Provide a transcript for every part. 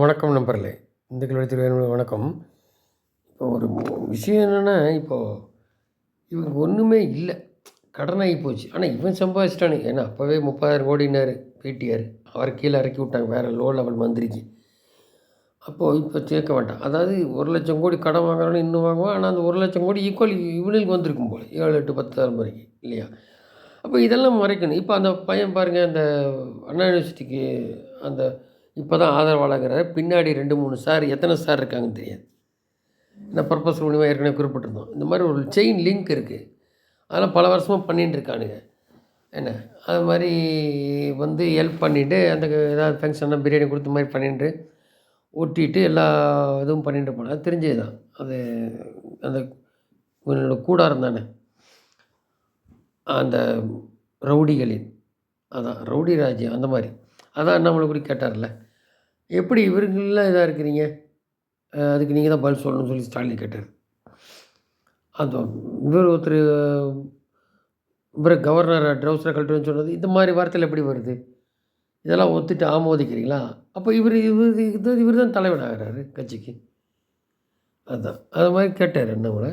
வணக்கம் நண்பர்களே. இந்த கல்வி திருவேணி வணக்கம். இப்போ ஒரு விஷயம் என்னென்னா இப்போது இவங்க ஒன்றுமே இல்லை. கடனாகி போச்சு. ஆனால் இவன் சம்பாதிச்சிட்டானு. ஏன்னா அப்போவே முப்பதாயிரம் கோடினார் பிடிஆர் அவர் கீழே இறக்கி விட்டாங்க. வேறு லோ லெவல் மந்திரிக்கு. அப்போது இப்போ சேர்க்க வேண்டாம் அதாவது ஒரு லட்சம் கோடி கடன் வாங்குறோன்னு இன்னும் வாங்குவான். ஆனால் அந்த ஒரு லட்சம் கோடி ஈக்குவல் இவனுக்கு வந்திருக்கும் போல். ஏழு எட்டு பத்தாயிரம் வரைக்கும் இல்லையா? அப்போ இதெல்லாம் மறைக்கணும். இப்போ அந்த பையன் பாருங்கள் அந்த அண்ணா யூனிவர்சிட்டிக்கு அந்த இப்போ தான் ஆதரவாளங்கிறாரு பின்னாடி ரெண்டு மூணு சார் எத்தனை சார் இருக்காங்கன்னு தெரியாது. நான் பர்பஸ் மூலிமா ஏற்கனவே குறிப்பிட்டிருந்தோம். இந்த மாதிரி ஒரு செயின் லிங்க் இருக்குது அதெல்லாம் பல வருஷமாக பண்ணிகிட்டு இருக்கானுங்க. என்ன? அது மாதிரி வந்து ஹெல்ப் பண்ணிவிட்டு அந்த ஏதாவது ஃபங்க்ஷன்னா பிரியாணி கொடுத்த மாதிரி பண்ணிட்டு ஒட்டிட்டு எல்லா இதுவும் பண்ணிட்டு போனேன் அது தெரிஞ்சது தான் அது அந்த இவனோட கூடாரம் தானே. அந்த ரவுடிகளின் அதான் ரவுடி ராஜ்யம் அந்த மாதிரி. அதான் அண்ணாமலை கூட கேட்டார்ல? எப்படி இவருங்களாம் இதாக இருக்கிறீங்க? அதுக்கு நீங்கள் தான் பதில் சொல்லணும்னு சொல்லி ஸ்டாலின் கேட்டார். அது இவர் ஒருத்தர் இவர் கவர்னர் ட்ரௌசரை கழட்டுன்னு சொன்னது இந்த மாதிரி வார்த்தையில் எப்படி வருது? இதெல்லாம் ஒத்துட்டு ஆமோதிக்கிறீங்களா? அப்போ இவர் இவர் இது இவர் தான் தலைவனாகிறாரு கட்சிக்கு. அதுதான் அது மாதிரி கேட்டார் என்னவங்கள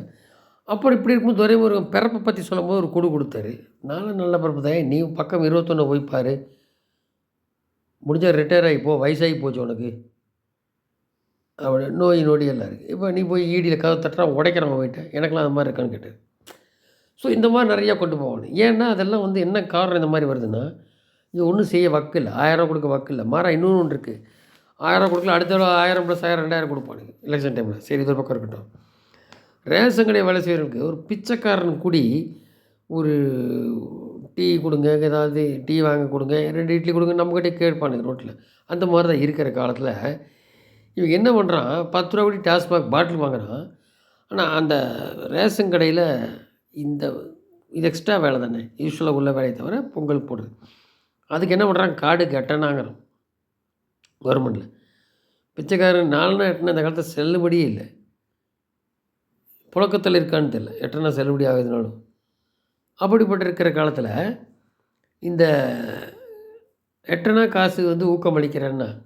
அப்புறம் இப்படி இருக்கும்போது துரைமுருகன் பிறப்பை பற்றி சொல்லும்போது ஒரு கொடு கொடுத்தாரு. நானும் நல்ல பிறப்பு தான் நீ பக்கம் இருபத்தொன்று போய் பாரு. முடிஞ்ச ரிட்டையர் ஆகி போ வயசாகி போச்சு உனக்கு. அப்படி நோய் நொடி எல்லாம் இருக்குது இப்போ நீ போய் ஈடியில் கதை தட்டுறான் உடைக்கிறவன் போயிட்ட எனக்கெல்லாம் அது மாதிரி இருக்கான்னு கேட்டார் ஸோ இந்த மாதிரி நிறையா கொண்டு போகணும் ஏன்னா அதெல்லாம் வந்து என்ன காரணம் இந்த மாதிரி வருதுன்னா இது ஒன்றும் செய்ய வக்கு இல்லை. ஆயிரம் கொடுக்க வக்கு இல்லை. மாறா இன்னொன்று ஒன்று இருக்குது ஆயிரம் கொடுக்கல அடுத்த தடவை ஆயிரம் ப்ளஸ் ஆயிரம் ரெண்டாயிரம் கொடுப்பானுங்க. எலெக்ஷன் டைமில் சரி இது ஒரு பக்கம் இருக்கட்டும். ரேஷன் கடை வேலை செய்கிறவனுக்கு ஒரு பிச்சைக்காரன் கூடி ஒரு டீ கொடுங்க ஏதாவது டீ வாங்க கொடுங்க ரெண்டு இட்லி கொடுங்க நம்மக்கிட்டே கேட்பானுங்க ரோட்டில் அந்த மாதிரி தான் இருக்கிற காலத்தில் இவங்க என்ன பண்ணுறான் பத்து ரூபா கூட டாஸ்மாக் பாட்டில் வாங்குறான். ஆனால் அந்த ரேஷன் கடையில் இந்த இது எக்ஸ்ட்ரா வேலை தானே யூஸ்வலாக உள்ள வேலையை தவிர பொங்கல் போடுறது. அதுக்கு என்ன பண்ணுறான் காடு கட்டணாங்கிறான் கவர்மெண்ட்டில் பிச்சைக்காரன் நாலுனா எட்டுனா இந்த காலத்தில் செல்லுபடியே இல்லை. புழக்கத்தில் இருக்கான்னு தெரியல எட்டனா செல்லுபடி ஆகுதுனாலும். அப்படிப்பட்டிருக்கிற காலத்தில் இந்த எட்டனா காசு வந்து ஊக்கமளிக்கிறேன்னா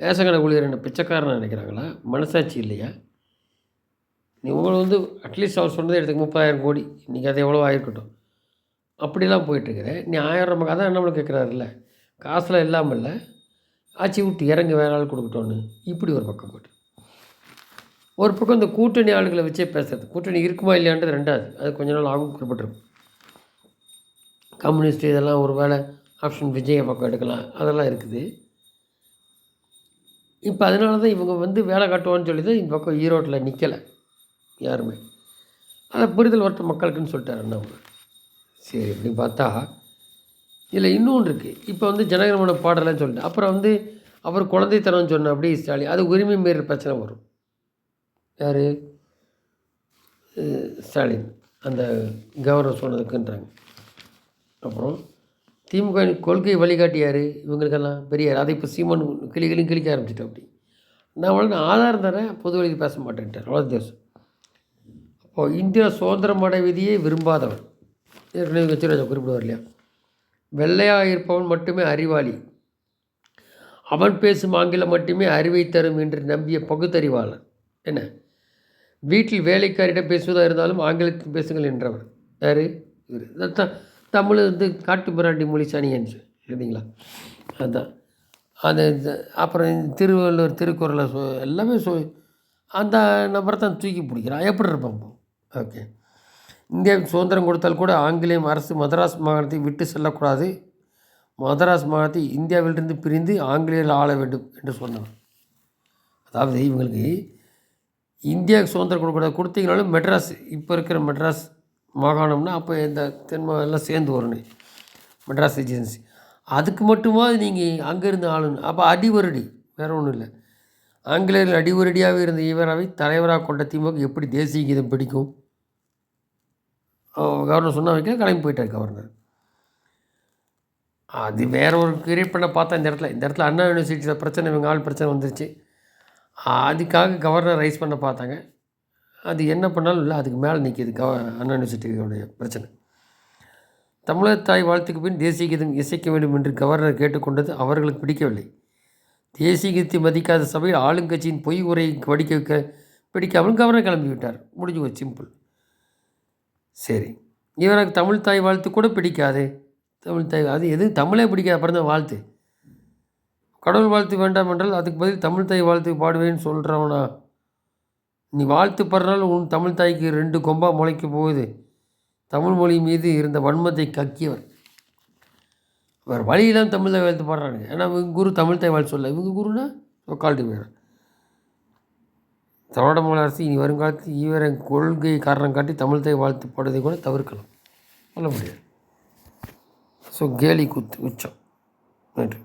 ரேஷன் ஊழியர் என்ன பிச்சைக்காரன் நினைக்கிறாங்களா? மனசாட்சி இல்லையா? நீ உங்களை வந்து அட்லீஸ்ட் அவர் சொன்னது எடுத்துக்க முப்பதாயிரம் கோடி. இன்றைக்கி அது எவ்வளோ ஆகிருக்கட்டும் அப்படிலாம் போயிட்டுருக்குற நீ ஆயிரம் ரூபாய் அதான் நம்மளுக்கு கேட்குறாருல்ல? காசில் இல்லாமல் இல்லை ஆட்சி விட்டு இறங்கி வேற ஆள் கொடுக்கட்டோன்னு இப்படி ஒரு பக்கம் போட்டு ஒரு பக்கம் இந்த கூட்டணி ஆளுகளை வச்சே பேசுறது. கூட்டணி இருக்குமா இல்லையான்றது ரெண்டாவது. அது கொஞ்ச நாள் ஆகும் குறிப்பிட்டிருக்கும் கம்யூனிஸ்ட் இதெல்லாம் ஒரு வேளை ஆப்ஷன் விஜய பக்கம் எடுக்கலாம். அதெல்லாம் இருக்குது. இப்போ அதனால தான் இவங்க வந்து வேலை காட்டுவோன்னு சொல்லி தான் இந்த பக்கம் ஈரோட்டில் நிற்கலை யாருமே. அதை புரிதல் வரட்டும் மக்களுக்குன்னு சொல்லிட்டாரு என்ன அவங்க சரி இப்படி பார்த்தா இதில் இன்னொன்று இருக்குது இப்போ வந்து ஜனகணமன பாடலைன்னு சொல்லிட்டு அப்புறம் வந்து அவர் குழந்தைத்தனம் சொன்ன அப்படி ஸ்டாலின் அது உரிமை மீறல் பிரச்சனை வரும். யார்? ஸ்டாலின். அந்த கவர்னர் சொன்னதுக்குன்றாங்க அப்புறம் திமுக கொள்கை வழிகாட்டியார் இவங்களுக்கெல்லாம் பெரியார் அதை இப்போ சீமான் கிளிகளையும் கிளிக்க ஆரம்பிச்சிட்டேன் அப்படி. நான் உடனே ஆதாரம் தரேன் பொது வழியில் பேச மாட்டேன்ட்டார். அவ்வளோ தேசம் அப்போது இந்தியா சுதந்திரம் அடைவதையே விரும்பாதவன். ஏற்கனவே வச்சுருந்த குறிப்பிடுவார் இல்லையா? வெள்ளையாக இருப்பவன் மட்டுமே அறிவாளி. அவன் பேசும் ஆங்கிலம் மட்டுமே அறிவை தரும் என்று நம்பிய பகுத்தறிவாளன். என்ன? வீட்டில் வேலைக்காரிடம் பேசுவதாக இருந்தாலும் ஆங்கிலத்தில் பேசுங்கள் என்றவர் யார்? இவர். இதைத்தான் தமிழ் வந்து காட்டு பிராண்டி மொழி சனியன்று சரிங்களா அதுதான் அது அப்புறம் திருவள்ளுவர் திருக்குறளை சொ எல்லாமே சொ அந்த நபரை தான் தூக்கி பிடிக்கிறான். எப்படி இருப்பான் ஓகே. இந்தியாவுக்கு சுதந்திரம் கொடுத்தால் கூட ஆங்கிலேயம் அரசு மதராஸ் மாகாணத்தை விட்டு செல்லக்கூடாது. மதராஸ் மாகாணத்தை இந்தியாவிலிருந்து பிரிந்து ஆங்கிலேயர்கள் ஆள வேண்டும் என்று சொன்னார் அதாவது இவங்களுக்கு இந்தியாவுக்கு சுதந்திரம் கொடுக்கூடாது கொடுத்தீங்கனாலும் மெட்ராஸ் இப்போ இருக்கிற மெட்ராஸ் மாகாணம்னா அப்போ இந்த தென்மா எல்லாம் சேர்ந்து வரணும் மெட்ராஸ் ஏஜென்சி. அதுக்கு மட்டுமா நீங்கள் அங்கேருந்து ஆளுங்க அப்போ அடிவரடி வேறு ஒன்றும் இல்லை. ஆங்கிலேயர்கள் அடிவரடியாக இருந்த ஈவராவை தலைவராக கொண்ட திமுக எப்படி தேசிய கீதம் பிடிக்கும்? கவர்னர் சொன்ன வைக்க கிளம்பி போயிட்டார் கவர்னர். அது வேற ஒரு கிரியேட் பண்ண பார்த்தா இந்த இடத்துல இந்த இடத்துல அண்ணா யூனிவர்சிட்டியில் பிரச்சனை இவங்க ஆள் பிரச்சனை வந்துருச்சு. அதுக்காக கவர்னர் ரைஸ் பண்ண பார்த்தாங்க. அது என்ன பண்ணாலும் இல்லை அதுக்கு மேலே நிற்கிது கவ அண்ணா யூனிவர்சிட்டியோடைய பிரச்சனை. தமிழர் தாய் வாழ்த்துக்கு பின் தேசிய கீதம் இசைக்க வேண்டும் என்று கவர்னர் கேட்டுக்கொண்டது அவர்களுக்கு பிடிக்கவில்லை. தேசிய கீதத்தை மதிக்காத சபையில் ஆளுங்கட்சியின் பொய் உரை வடிக்க வைக்க பிடிக்காமல் கவர்னர் கிளம்பி விட்டார். முடிஞ்சு ஒரு சிம்பிள். சரி. இவருக்கு தமிழ் தாய் வாழ்த்து கூட பிடிக்காது. தமிழ் தாய் அது எது? தமிழே பிடிக்காது அப்புறம் தான் வாழ்த்து. கடவுள் வாழ்த்து வேண்டாம் என்றால் அதுக்கு பதில் தமிழ் தாய் வாழ்த்து பாடுவேன்னு சொல்கிறவனா நீ வாழ்த்து பெறால் உன் தமிழ் தாய்க்கு ரெண்டு கொம்பா முளைக்க போகுது. தமிழ் மொழி மீது இருந்த வன்மத்தை கக்கியவர் அவர் வழியெல்லாம் தமிழ் தாய் வாழ்த்து பாடுறாங்க ஏன்னா இவங்க குரு தமிழ் தாய் வாழ்த்து சொல்ல இவங்க குருனா உக்கால்ட்டு போயிடுறார் தமிழக அரசு இனி வருங்காலத்தில் ஈவர கொள்கை காரணம் காட்டி தமிழ் தாய் வாழ்த்து பாடுவதை கூட தவிர்க்கலாம். சொல்ல முடியாது ஸோ கேலி குத்து உச்சம். நன்றி.